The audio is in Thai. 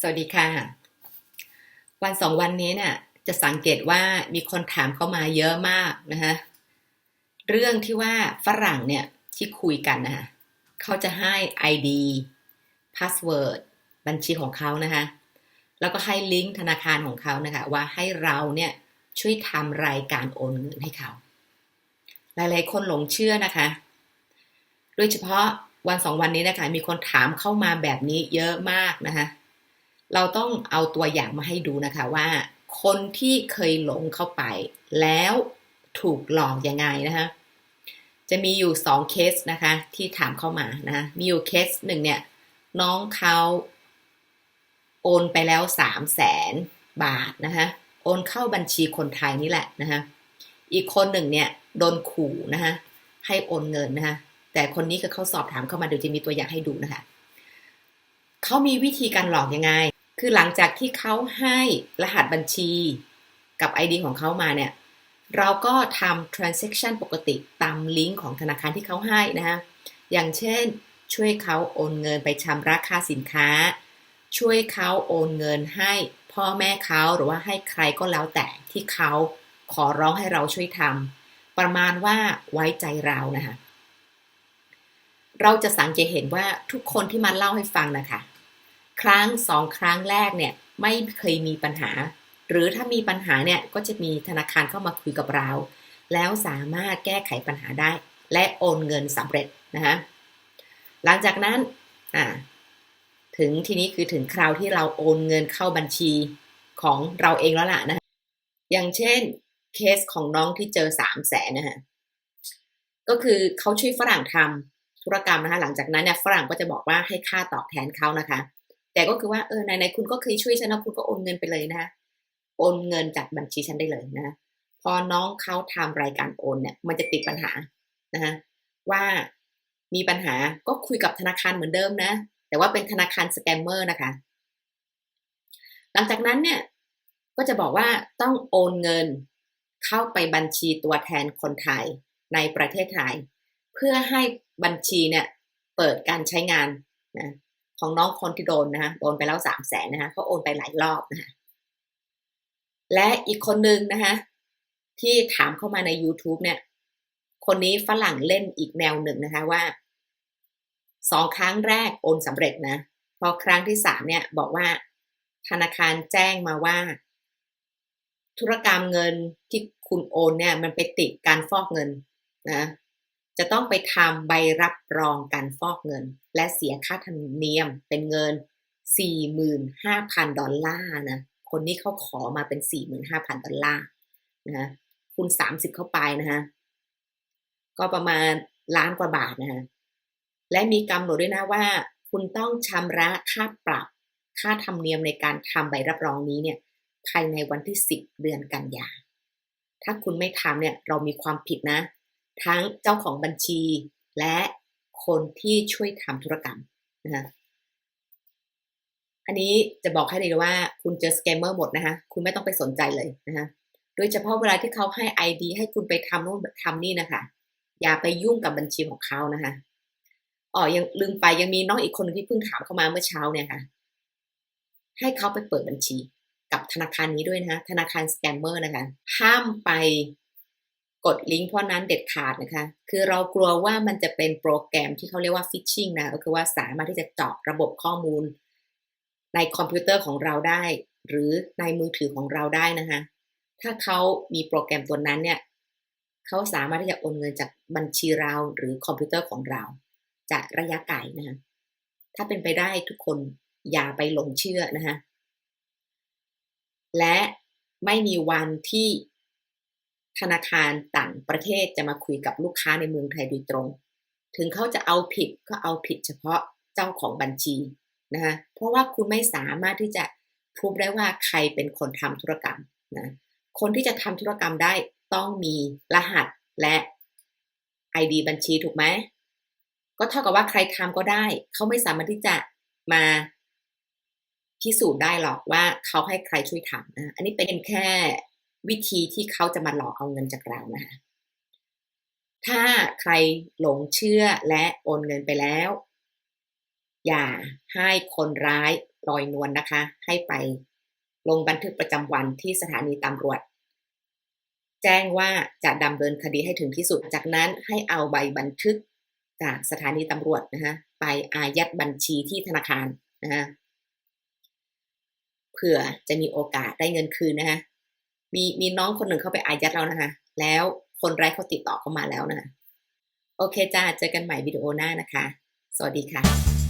สวัสดีค่ะ วันสองวันนี้เนี่ยจะสังเกตว่ามีคนถามเข้ามาเยอะมากนะคะเรื่องที่ว่าฝรั่งเนี่ยที่คุยกันนะคะเขาจะให้ ID Password บัญชีของเขานะคะแล้วก็ให้ลิงก์ธนาคารของเขานะคะว่าให้เราเนี่ยช่วยทำรายการโอนเงินให้เขา หลายๆ คนหลงเชื่อนะคะ โดยเฉพาะวันสองวันนี้นะคะมีคนถามเข้ามาแบบนี้เยอะมากนะคะ เราต้องเอาตัวอย่างมาให้ดูนะคะว่า คนที่เคยหลงเข้าไป แล้วถูกหลอกยังไงนะคะจะมีอยู่สองเคสนะคะ ที่ถามเข้ามานะมีอยู่เคสหนึ่งเนี่ย น้องเขาโอนไปแล้วสามแสนบาทนะคะโอนเข้าบัญชีคนไทยนี่แหละนะคะอีกคนหนึ่งเนี่ยโดนขู่นะคะให้โอนเงินนะคะแต่คนนี้ก็เขาสอบถามเข้ามาเดี๋ยวจะมีตัวอย่างให้ดูนะคะเขามีวิธีการหลอกยังไง คือหลังจากที่เขาให้รหัสบัญชีกับ ID ของเขามาเนี่ย เราก็ทำ transaction ปกติตามลิงก์ของธนาคารที่เขาให้นะฮะ อย่างเช่น ช่วยเขาโอนเงินไปชำระค่าสินค้า ช่วยเขาโอนเงินให้พ่อแม่เขาหรือว่าให้ใครก็แล้วแต่ที่เขาขอร้องให้เราช่วยทำประมาณว่าไว้ใจเรานะคะเราจะสังเกตเห็นว่าทุกคนที่มาเล่าให้ฟังนะคะ ครั้งสองครั้งแรกเนี่ยไม่เคยมีปัญหา หรือถ้ามีปัญหาเนี่ยก็จะมีธนาคารเข้ามาคุยกับเรา แล้วสามารถแก้ไขปัญหาได้ และโอนเงินสำเร็จนะฮะหลังจากนั้นอ่าถึงทีนี้คือถึงคราวที่เราโอนเงินเข้าบัญชีของเราเองแล้วล่ะนะอย่างเช่นเคสของน้องที่เจอสามแสนนะฮะก็คือเขาช่วยฝรั่งทำธุรกรรมนะคะหลังจากนั้นเนี่ยฝรั่งก็จะบอกว่าให้ค่าตอบแทนเขานะคะ แต่ก็คือว่าเออไหนๆคุณก็เคยช่วยฉันแล้วคุณก็โอนเงินไปเลยนะโอนเงินจากบัญชีฉันได้เลยนะพอน้องเขาทำรายการโอนเนี่ยมันจะติดปัญหานะฮะว่ามีปัญหาก็คุยกับธนาคารเหมือนเดิมนะ แต่ว่าเป็นธนาคารสแกมเมอร์นะคะ หลังจากนั้นเนี่ยก็จะบอกว่าต้องโอนเงินเข้าไปบัญชีตัวแทนคนไทยในประเทศไทย เพื่อให้บัญชีเนี่ยเปิดการใช้งานนะ ของน้องคนที่โดนนะคะโดนไปแล้วสามแสนนะคะเขาโอนไปหลายรอบนะคะและอีกคนนึงนะคะที่ถามเข้ามาใน YouTube เนี่ย คนนี้ฝรั่งเล่นอีกแนวหนึ่งนะคะว่าสองครั้งแรกโอนสำเร็จนะพอครั้งที่สามเนี่ยบอกว่าธนาคารแจ้งมาว่า ธุรกรรมเงินที่คุณโอนเนี่ย มันไปติดการฟอกเงินนะ จะต้องไปทำใบรับรองการฟอกเงิน และเสียค่าธรรมเนียมเป็นเงิน 45,000 ดอลลาร์นะ คนนี้เขาขอมาเป็น 45,000 ดอลลาร์นะคูณ 30 เข้าไปนะฮะ ก็ประมาณล้านกว่าบาทนะฮะ และมีกำหนดด้วยนะว่า คุณต้องชำระค่าปรับค่าธรรมเนียมในการทำใบรับรองนี้เนี่ย ภายในวันที่ 10 เดือนกันยา ถ้าคุณไม่ทำเนี่ยเรามีความผิดนะ ทั้งเจ้าของบัญชี และคนที่ช่วยทำธุรกรรมนะคะอันนี้จะบอกให้เลยว่า คุณเจอสแกมเมอร์หมดนะคะคุณไม่ต้องไปสนใจเลยนะคะโดยเฉพาะเวลาที่เขาให้ ID ให้คุณไปทำโน่นทำนี่นะคะอย่าไปยุ่งกับบัญชีของเขานะคะอ๋อยังลืมไปยังมีน้องอีกคนที่เพิ่งถามเข้ามาเมื่อเช้าเนี่ยค่ะ ให้เขาไปเปิดบัญชีกับธนาคารนี้ด้วยนะคะธนาคารสแกมเมอร์นะคะ ห้ามไป กดลิงก์เพราะนั้นเด็ดขาดนะคะ คือเรากลัวว่ามันจะเป็นโปรแกรมที่เขาเรียกว่าฟิชชิงนะก็คือว่าสามารถที่จะเจาะระบบข้อมูล ในคอมพิวเตอร์ของเราได้ หรือในมือถือของเราได้นะคะ ถ้าเขามีโปรแกรมตัวนั้นเนี่ยเขาสามารถที่จะโอนเงินจากบัญชีเราหรือคอมพิวเตอร์ของเรา จากระยะไกลนะคะถ้าเป็นไปได้ทุกคนอย่าไปหลงเชื่อนะคะและไม่มีวันที่ ธนาคารต่างประเทศจะมาคุยกับลูกค้าในเมืองไทยโดยตรง ถึงเขาจะเอาผิดก็เอาผิดเฉพาะเจ้าของบัญชีนะคะเพราะว่าคุณไม่สามารถที่จะพูดได้ว่าใครเป็นคนทำธุรกรรมนะคนที่จะทำธุรกรรมได้ต้องมีรหัสและ ID บัญชีถูกไหมก็เท่ากับว่าใครทำก็ได้ เขาไม่สามารถที่จะมาพิสูจน์ได้หรอกว่าเขาให้ใครช่วยทำนะอันนี้เป็นแค่ วิธีที่เขาจะมาหลอกเอาเงินจากเรานะคะถ้าใครหลงเชื่อและโอนเงินไปแล้ว อย่าให้คนร้ายลอยนวลนะคะ ให้ไปลงบันทึกประจำวันที่สถานีตำรวจ แจ้งว่าจะดำเนินคดีให้ถึงที่สุด จากนั้นให้เอาใบบันทึกจากสถานีตำรวจนะคะไปอายัดบัญชีที่ธนาคารนะคะเผื่อจะมีโอกาสได้เงินคืนนะคะ มีมีน้องคนหนึ่งเข้าไปอายัดเรานะคะ แล้วคนร้ายเขาติดต่อเข้ามาแล้วนะคะ โอเคจ้า เจอกันใหม่วิดีโอหน้านะคะ สวัสดีค่ะ